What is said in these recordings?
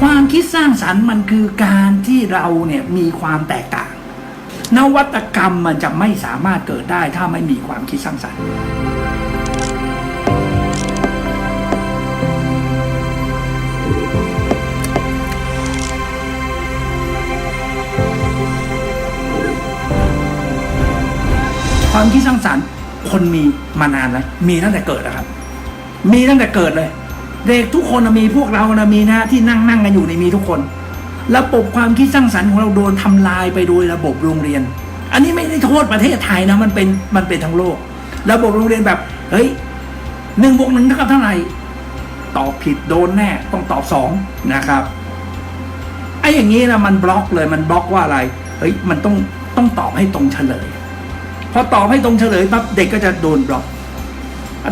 ความคิดสร้างสรรค์มันคือการที่เราเนี่ยมีความแตกต่าง นวัตกรรมมันจะไม่สามารถเกิดได้ถ้าไม่มีความคิดสร้างสรรค์ความคิดสร้างสรรค์คนมีมานานแล้วมีตั้งแต่เกิดนะครับ มีตั้งแต่เกิดเลย เด็กทุกคนมีพวกเรานะมีนะที่นั่งนั่งกันอยู่ในมีทุกคน ระบบความคิดสร้างสรรค์ของเราโดนทำลายไปโดยระบบโรงเรียน อันนี้ไม่ได้โทษประเทศไทยนะมันเป็นมันเป็นทั้งโลก ระบบโรงเรียนแบบเฮ้ยหนึ่งบวกหนึ่งเท่ากับเท่าไหร่ตอบผิดโดนแน่ต้องตอบสองนะครับไอ้อย่างนี้นะมันบล็อกเลยมันบล็อกว่าอะไรเฮ้ยมันต้องต้องตอบให้ตรงเฉลยพอตอบให้ตรงเฉลยปั๊บเด็กก็จะโดนบล็อก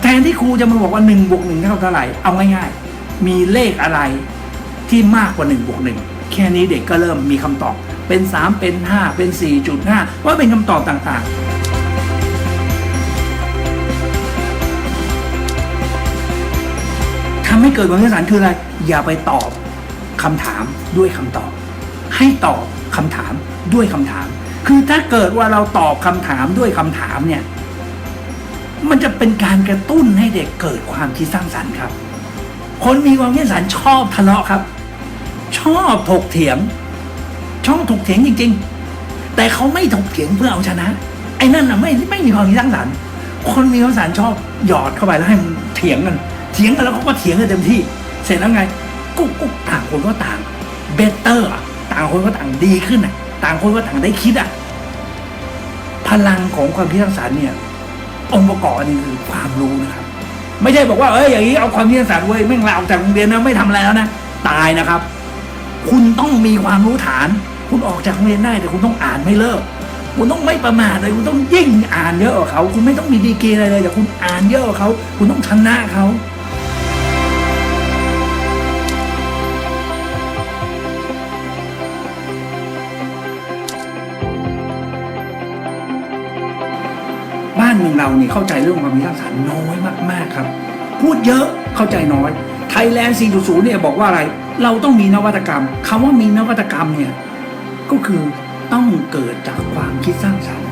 แทนที่ครูจะมาบอกว่าหนึ่งบวกหนึ่งเท่าเท่าไหร่เอาง่ายๆ มีเลขอะไรที่มากกว่าหนึ่งบวกหนึ่งแค่นี้เด็กก็เริ่มมีคำตอบเป็นสามเป็นห้าเป็นสี่จุดห้าว่าเป็นคำตอบต่างๆทำให้เกิดความคิดสรรคืออะไร อย่าไปตอบคำถามด้วยคำตอบ ให้ตอบคำถามด้วยคำถาม คือถ้าเกิดว่าเราตอบคำถามด้วยคำถามเนี่ย มันจะเป็นการกระตุ้นให้เด็กเกิดความคิดสร้างสรรค์ครับ คนมีความคิดสร้างสรรค์ชอบทะเลาะครับ ชอบถกเถียง ชอบถกเถียงจริง ๆ แต่เขาไม่ถกเถียงเพื่อเอาชนะ ไอ้นั่นน่ะไม่ไม่มีความคิดสร้างสรรค์ คนมีความคิดสร้างสรรค์ชอบหยอดเข้าไปแล้วให้มันเถียงกัน เถียงกันแล้วเขาก็เถียงกันเต็มที่ เสร็จแล้วไง กุ๊กกุ๊กต่างคนก็ต่างเบเตอร์ต่างคนก็ต่างดีขึ้นอะ ต่างคนก็ต่างได้คิดอะ พลังของความคิดสร้างสรรค์เนี่ย องค์ประกอบอันนี้คือความรู้นะครับ ไม่ใช่บอกว่าเอ้ยอย่างนี้เอาความวิทยาศาสตร์เว้ยแม่งลาออกจากโรงเรียนนะไม่ทำอะไรแล้วนะตายนะครับ คุณต้องมีความรู้ฐาน คุณออกจากโรงเรียนได้แต่คุณต้องอ่านไม่เลิกคุณต้องไม่ประมาทเลยคุณต้องยิ่งอ่านเยอะกว่าเขา คุณไม่ต้องมีดีกรีอะไรเลยแต่คุณอ่านเยอะกว่าเขา คุณต้องชนะเขาานเมืองเรานี่เข้าใจเรื่องความคิดสร้างสรรค์น้อยมากๆครับ พูดเยอะเข้าใจน้อยไทยแลนด์ 4.0 เนี่ยบอกว่าอะไร เราต้องมีนวัตกรรมคำว่ามีนวัตกรรมเนี่ยก็คือต้องเกิดจากความคิดสร้างสรรค์